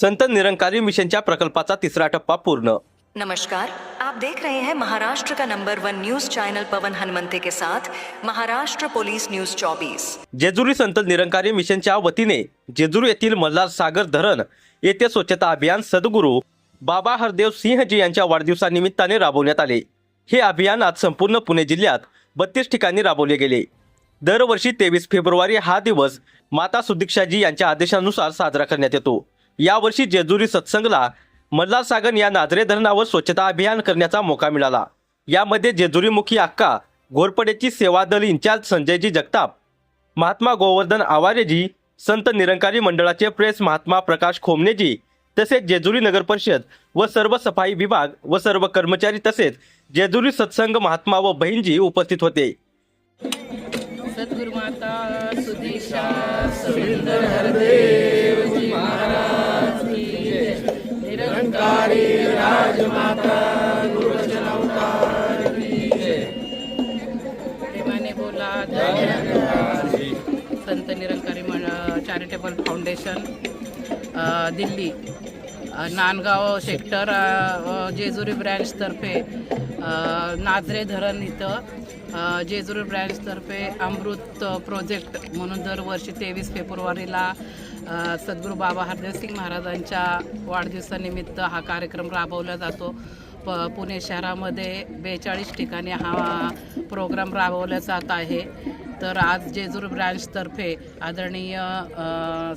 संत निरंकारी मिशनच्या प्रकल्पाचा तिसरा टप्पा पूर्ण. नमस्कार. आप देख रहे हैं महाराष्ट्र का number one news channel Pawan Hanumante के साथ महाराष्ट्र पुलिस न्यूज 24 जेजुरी संत निरंकारी मिशनच्या वतीने जेजुरी येथील मल्हार सागर धरण येथे स्वच्छता अभियान सद्गुरू बाबा हरदेव सिंहजी यांच्या वाढदिवसानिमित्ताने राबवण्यात आले. हे अभियान आज संपूर्ण पुणे जिल्ह्यात बत्तीस ठिकाणी राबवले गेले. दरवर्षी तेवीस फेब्रुवारी हा दिवस माता सुदीक्षाजी यांच्या आदेशानुसार साजरा करण्यात येतो. यावर्षी जेजुरी सत्संगला मल्हारसागर या नाझरे धरणावर स्वच्छता अभियान करण्याचा मोका मिळाला. यामध्ये जेजुरीमुखी अक्का घोरपडेची सेवा दल इन्चार्ज संजयजी जगताप महात्मा गोवर्धन आवारेजी संत निरंकारी मंडळाचे प्रेस महात्मा प्रकाश खोमनेजी तसेच जेजुरी नगर परिषद व सर्व सफाई विभाग व सर्व कर्मचारी तसेच जेजुरी सत्संग महात्मा व बहीणजी उपस्थित होते. Sadguru Mata Sudiksha Sant Nirankari charitable foundation Delhi Nandgaon sector Jejuri ब्रँचतर्फे नाजरे धरण इथं जेजुरी ब्रँचतर्फे अमृत प्रोजेक्ट म्हणून दरवर्षी तेवीस फेब्रुवारीला सद्गुरू बाबा हरदेवसिंग महाराजांच्या वाढदिवसानिमित्त हा कार्यक्रम राबवला जातो. प पुणे शहरामध्ये बेचाळीस ठिकाणी हा प्रोग्राम राबवला जात आहे. तर आज जेजूर ब्रँचतर्फे आदरणीय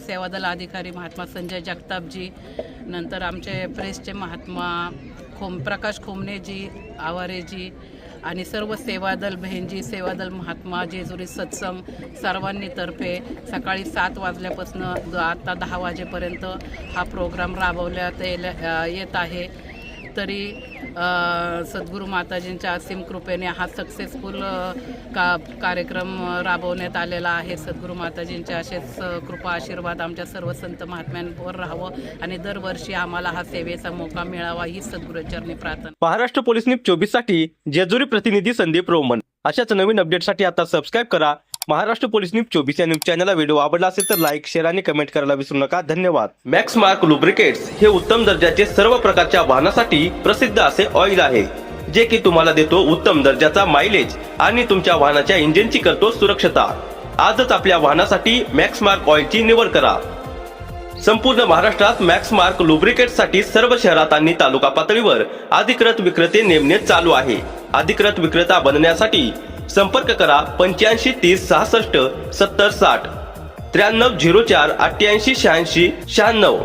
सेवादल अधिकारी महात्मा संजय जगतापजी नंतर आमचे प्रेसचे महात्मा खोम प्रकाश खोमनेजी आवारेजी आणि सर्व सेवादल बहिणजी सेवादल महात्मा जेजुरी सत्संग सर्वांनी तर्फे सकाळी सात वाजल्यापासून आता दहा वाजेपर्यंत हा प्रोग्राम राबवण्यात येत आहे. तरी अ, सद्गुरू माताजींच्या असीम कृपेने हा सक्सेसफुल का कार्यक्रम राबवण्यात आलेला आहे. सद्गुरू माताजींच्या असेच कृपा आशीर्वाद आमच्या सर्व संत महात्म्यांवर राहावं आणि दरवर्षी आम्हाला हा सेवेचा मोका मिळावा ही सद्गुरूचरणी प्रार्थना. महाराष्ट्र पोलीस न्यूज चोवीससाठी जेजुरी प्रतिनिधी संदीप रोमन. अशाच नवीन अपडेटसाठी आता सबस्क्राईब करा. महाराष्ट्र पोलीस न्यूज चोवीस या न्यूज चॅनलला व्हिडिओ आवडला असेल तर लाईक शेअर आणि कमेंट करायला विसरू नका. धन्यवाद. मॅक्स मार्क लुब्रिकेट्स हे उत्तम दर्जाचे सर्व प्रकारच्या वाहनासाठी प्रसिद्ध असे ऑइल आहे जे की तुम्हाला देतो उत्तम दर्जाचा मायलेज आणि तुमच्या वाहनाच्या इंजिनची करतो सुरक्षता. आजच आपल्या वाहनासाठी मॅक्स मार्क ऑइलची निवड करा. संपूर्ण महाराष्ट्रात मॅक्स मार्क लुब्रिकेटसाठी सर्व शहरात आणि तालुका पातळीवर अधिकृत विक्रेते नेमणे चालू आहे. अधिकृत विक्रेता बनण्यासाठी संपर्क करा पंच्याऐंशी तीस सहासष्ट सत्तर साठ. त्र्याण्णव झिरो चार अठ्ठ्याऐंशी शहाऐंशी शहाण्णव.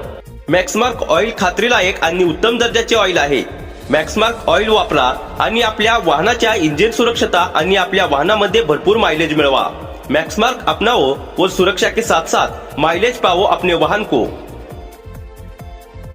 मॅक्समार्क ऑइल खात्रीलायक आणि उत्तम दर्जाचे ऑइल आहे. मॅक्समार्क ऑइल वापरा आणि आपल्या वाहनाच्या इंजिन सुरक्षता आणि आपल्या वाहनामध्ये भरपूर मायलेज मिळवा. मैक्समार्क अपनाओ और सुरक्षा के साथ साथ माइलेज पाओ अपने वाहन को.